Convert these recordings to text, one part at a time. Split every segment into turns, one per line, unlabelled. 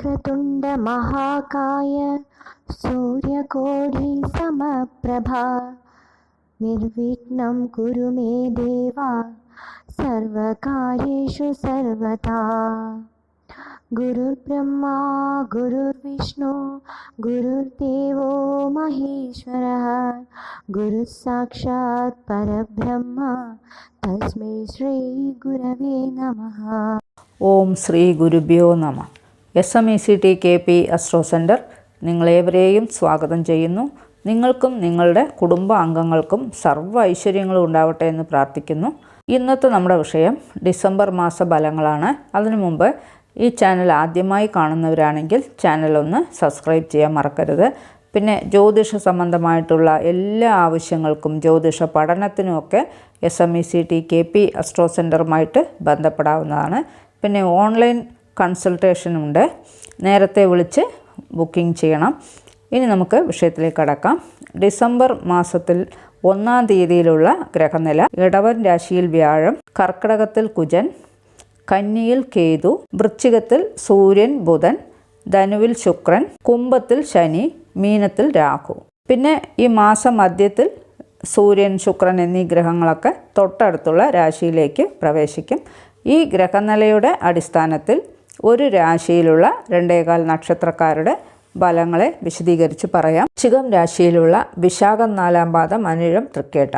वक्रतुण्ड महाकाय सूर्यकोढि समप्रभा निर्विघ्नं कुरु मे देवा, सर्वकार्येषु सर्वथा। गुरुर्ब्रह्मा, गुरुर्विष्णु, गुरुर्देवो महेश्वरः। गुरुसाक्षात् परब्रह्म, तस्मै श्रीगुरवे नमः।
ओम श्री गुरुभ्यो नमः। S M E C T K P astro centre നിങ്ങളേവരെയും സ്വാഗതം ചെയ്യുന്നു. നിങ്ങൾക്കും നിങ്ങളുടെ കുടുംബ അംഗങ്ങൾക്കും സർവ ഐശ്വര്യങ്ങളും ഉണ്ടാവട്ടെ എന്ന് പ്രാർത്ഥിക്കുന്നു. ഇന്നത്തെ നമ്മുടെ വിഷയം ഡിസംബർ മാസ ഫലങ്ങളാണ്. അതിനു മുമ്പ് ഈ ചാനൽ ആദ്യമായി കാണുന്നവരാണെങ്കിൽ ചാനൽ ഒന്ന് സബ്സ്ക്രൈബ് ചെയ്യാൻ മറക്കരുത്. പിന്നെ ജ്യോതിഷ സംബന്ധമായിട്ടുള്ള എല്ലാ ആവശ്യങ്ങൾക്കും ജ്യോതിഷ പഠനത്തിനുമൊക്കെ S M E C T K P astro സെന്ററുമായിട്ട് ബന്ധപ്പെടാവുന്നതാണ്. പിന്നെ ഓൺലൈൻ കൺസൾട്ടേഷനുണ്ട് നേരത്തെ വിളിച്ച് ബുക്കിംഗ് ചെയ്യണം. ഇനി നമുക്ക് വിഷയത്തിലേക്ക് കടക്കാം. ഡിസംബർ മാസത്തിൽ ഒന്നാം തീയതിയിലുള്ള ഗ്രഹനില ഇടവൻ രാശിയിൽ വ്യാഴം കർക്കിടകത്തിൽ കുജൻ കന്നിയിൽ കേതു വൃശ്ചികത്തിൽ സൂര്യൻ ബുധൻ ധനുവിൽ ശുക്രൻ കുംഭത്തിൽ ശനി മീനത്തിൽ രാഹു. പിന്നെ ഈ മാസം മധ്യത്തിൽ സൂര്യൻ ശുക്രൻ എന്നീ ഗ്രഹങ്ങളൊക്കെ തൊട്ടടുത്തുള്ള രാശിയിലേക്ക് പ്രവേശിക്കും. ഈ ഗ്രഹനിലയുടെ അടിസ്ഥാനത്തിൽ ഒരു രാശിയിലുള്ള രണ്ടേകാൽ നക്ഷത്രക്കാരുടെ ഫലങ്ങളെ വിശദീകരിച്ച് പറയാം. ചികം രാശിയിലുള്ള വിശാഖം നാലാം പാദം അനിഴം തൃക്കേട്ട.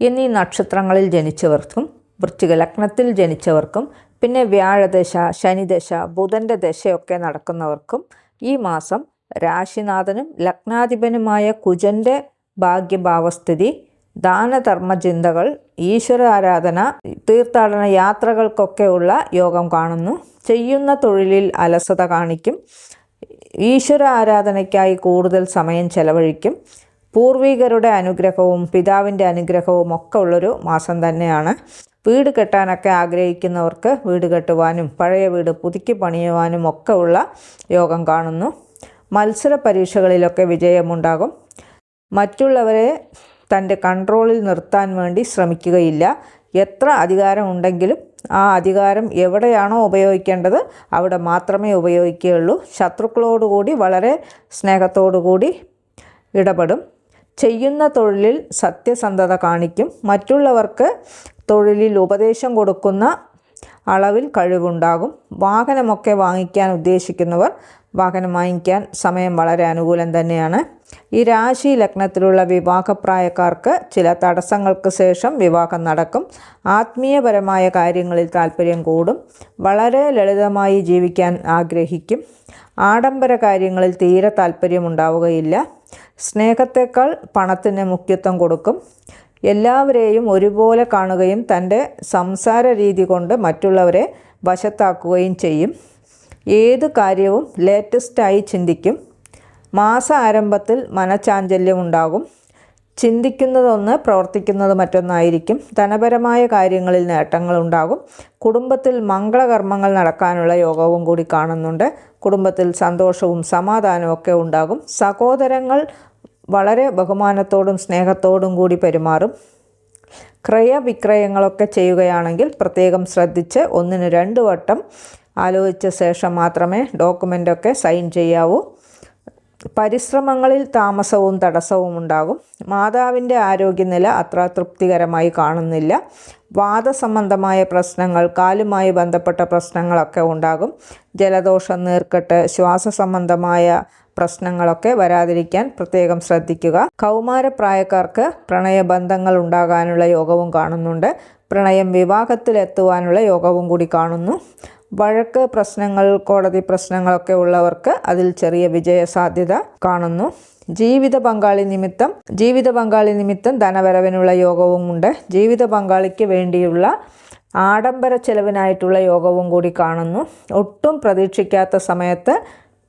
എന്നീ നക്ഷത്രങ്ങളിൽ ജനിച്ചവർക്കും വൃശ്ചിക ലഗ്നത്തിൽ ജനിച്ചവർക്കും പിന്നെ വ്യാഴദശ ശനിദശ ബുധന്റെ ദശയൊക്കെ നടക്കുന്നവർക്കും ഈ മാസം രാശിനാഥനും ലഗ്നാധിപനുമായ കുജന്റെ ഭാഗ്യഭാവസ്ഥിതി ദാനധർമ്മ ചിന്തകൾ ഈശ്വര ആരാധന തീർത്ഥാടന യാത്രകൾക്കൊക്കെയുള്ള യോഗം കാണുന്നു. ചെയ്യുന്ന തൊഴിലിൽ അലസത കാണിക്കും. ഈശ്വര ആരാധനയ്ക്കായി കൂടുതൽ സമയം ചെലവഴിക്കും. പൂർവികരുടെ അനുഗ്രഹവും പിതാവിന്റെ അനുഗ്രഹവും ഒക്കെ ഉള്ളൊരു മാസം തന്നെയാണ്. വീട് കെട്ടാനൊക്കെ ആഗ്രഹിക്കുന്നവർക്ക് വീട് കെട്ടുവാനും പഴയ വീട് പുതുക്കി പണിയുവാനും ഒക്കെ ഉള്ള യോഗം കാണുന്നു. മത്സര പരീക്ഷകളിലൊക്കെ വിജയമുണ്ടാകും. മറ്റുള്ളവരെ തന്റെ കൺട്രോളിൽ നിർത്താൻ വേണ്ടി ശ്രമിക്കുകയില്ല. എത്ര അധികാരമുണ്ടെങ്കിലും ആ അധികാരം എവിടെയാണോ ഉപയോഗിക്കേണ്ടത് അവിടെ മാത്രമേ ഉപയോഗിക്കുകയുള്ളൂ. ശത്രുക്കളോടുകൂടി വളരെ സ്നേഹത്തോടുകൂടി ഇടപെടും. ചെയ്യുന്ന തൊഴിലിൽ സത്യസന്ധത കാണിക്കും. മറ്റുള്ളവർക്ക് തൊഴിലിൽ ഉപദേശം കൊടുക്കുന്ന അളവിൽ കഴിവുണ്ടാകും. വാഹനമൊക്കെ വാങ്ങിക്കാൻ ഉദ്ദേശിക്കുന്നവർ വാഹനം വാങ്ങിക്കാൻ സമയം വളരെ അനുകൂലം തന്നെയാണ്. ഈ രാശി ലഗ്നത്തിലുള്ള വിവാഹപ്രായക്കാർക്ക് ചില തടസ്സങ്ങൾക്ക് ശേഷം വിവാഹം നടക്കും. ആത്മീയപരമായ കാര്യങ്ങളിൽ താല്പര്യം കൂടും. വളരെ ലളിതമായി ജീവിക്കാൻ ആഗ്രഹിക്കും. ആഡംബര കാര്യങ്ങളിൽ തീരെ താല്പര്യമുണ്ടാവുകയില്ല സ്നേഹത്തെക്കാൾ പണത്തിന് മുഖ്യത്വം കൊടുക്കും. എല്ലാവരെയും ഒരുപോലെ കാണുകയും തന്റെ സംസാര രീതി കൊണ്ട് മറ്റുള്ളവരെ വശത്താക്കുകയും ചെയ്യും. ഏത് കാര്യവും ലേറ്റസ്റ്റായി ചിന്തിക്കും. മാസ ആരംഭത്തിൽ മനഃചാഞ്ചല്യം ഉണ്ടാകും ചിന്തിക്കുന്നതൊന്ന് പ്രവർത്തിക്കുന്നത് മറ്റൊന്നായിരിക്കും. ധനപരമായ കാര്യങ്ങളിൽ നേട്ടങ്ങൾ ഉണ്ടാകും കുടുംബത്തിൽ മംഗളകർമ്മങ്ങൾ നടക്കാനുള്ള യോഗവും കൂടി കാണുന്നുണ്ട്. കുടുംബത്തിൽ സന്തോഷവും സമാധാനവും ഒക്കെ ഉണ്ടാകും. സഹോദരങ്ങൾ വളരെ ബഹുമാനത്തോടും സ്നേഹത്തോടും കൂടി പെരുമാറും. ക്രയവിക്രയങ്ങളൊക്കെ ചെയ്യുകയാണെങ്കിൽ പ്രത്യേകം ശ്രദ്ധിച്ച് ഒന്നിന് രണ്ട് വട്ടം ആലോചിച്ച ശേഷം മാത്രമേ ഡോക്യുമെന്റൊക്കെ സൈൻ ചെയ്യാവൂ. പരിശ്രമങ്ങളിൽ താമസവും തടസ്സവും ഉണ്ടാകും. മാതാവിന്റെ ആരോഗ്യനില അത്ര തൃപ്തികരമായി കാണുന്നില്ല. വാദസംബന്ധമായ പ്രശ്നങ്ങൾ കാലുമായി ബന്ധപ്പെട്ട പ്രശ്നങ്ങളൊക്കെ ഉണ്ടാകും. ജലദോഷം നീർക്കെട്ട് ശ്വാസ സംബന്ധമായ പ്രശ്നങ്ങളൊക്കെ വരാതിരിക്കാൻ പ്രത്യേകം ശ്രദ്ധിക്കുക. കൗമാരപ്രായക്കാർക്ക് പ്രണയബന്ധങ്ങൾ ഉണ്ടാകാനുള്ള യോഗവും കാണുന്നുണ്ട്. പ്രണയം വിവാഹത്തിലെത്തുവാനുള്ള യോഗവും കൂടി കാണുന്നു. വഴക്ക് പ്രശ്നങ്ങൾ കോടതി പ്രശ്നങ്ങളൊക്കെ ഉള്ളവർക്ക് അതിൽ ചെറിയ വിജയ സാധ്യത കാണുന്നു. ജീവിത പങ്കാളി നിമിത്തം ജീവിത പങ്കാളി നിമിത്തം ധനവരവിനുള്ള യോഗവും ഉണ്ട്. ജീവിത പങ്കാളിക്ക് വേണ്ടിയുള്ള ആഡംബര ചെലവിനായിട്ടുള്ള യോഗവും കൂടി കാണുന്നു. ഒട്ടും പ്രതീക്ഷിക്കാത്ത സമയത്ത്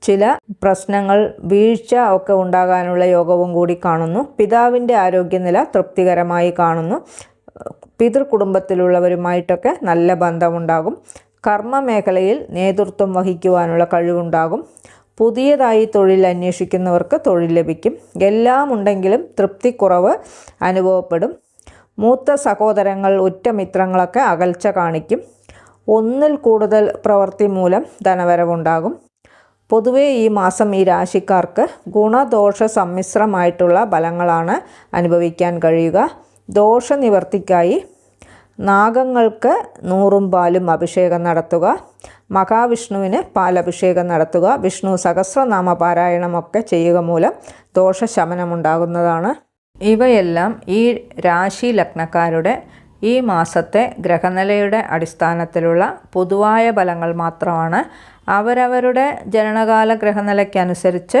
ചില പ്രശ്നങ്ങൾ വീഴ്ച ഒക്കെ ഉണ്ടാകാനുള്ള യോഗവും കൂടി കാണുന്നു. പിതാവിന്റെ ആരോഗ്യനില തൃപ്തികരമായി കാണുന്നു. പിതൃകുടുംബത്തിലുള്ളവരുമായിട്ടൊക്കെ നല്ല ബന്ധമുണ്ടാകും. കർമ്മ മേഖലയിൽ നേതൃത്വം വഹിക്കുവാനുള്ള കഴിവുണ്ടാകും. പുതിയതായി തൊഴിൽ അന്വേഷിക്കുന്നവർക്ക് തൊഴിൽ ലഭിക്കും. എല്ലാം ഉണ്ടെങ്കിലും തൃപ്തിക്കുറവ് അനുഭവപ്പെടും. മൂത്ത സഹോദരങ്ങൾ ഉറ്റ മിത്രങ്ങളൊക്കെ അകൽച്ച കാണിക്കും. ഒന്നിൽ കൂടുതൽ പ്രവൃത്തി മൂലം ധനവരവുണ്ടാകും. പൊതുവേ ഈ മാസം ഈ രാശിക്കാർക്ക് ഗുണദോഷ സമ്മിശ്രമായിട്ടുള്ള ഫലങ്ങളാണ് അനുഭവിക്കാൻ കഴിയുക. ദോഷനിവർത്തിക്കായി നാഗങ്ങൾക്ക് നൂറും പാലും അഭിഷേകം നടത്തുക. മഹാവിഷ്ണുവിന് പാലഭിഷേകം നടത്തുക. വിഷ്ണു സഹസ്രനാമ പാരായണമൊക്കെ ചെയ്യുക മൂലം ദോഷശമനമുണ്ടാകുന്നതാണ്. ഇവയെല്ലാം ഈ രാശി ലഗ്നക്കാരുടെ ഈ മാസത്തെ ഗ്രഹനിലയുടെ അടിസ്ഥാനത്തിലുള്ള പൊതുവായ ഫലങ്ങൾ മാത്രമാണ്. അവരവരുടെ ജനനകാല ഗ്രഹനിലയ്ക്കനുസരിച്ച്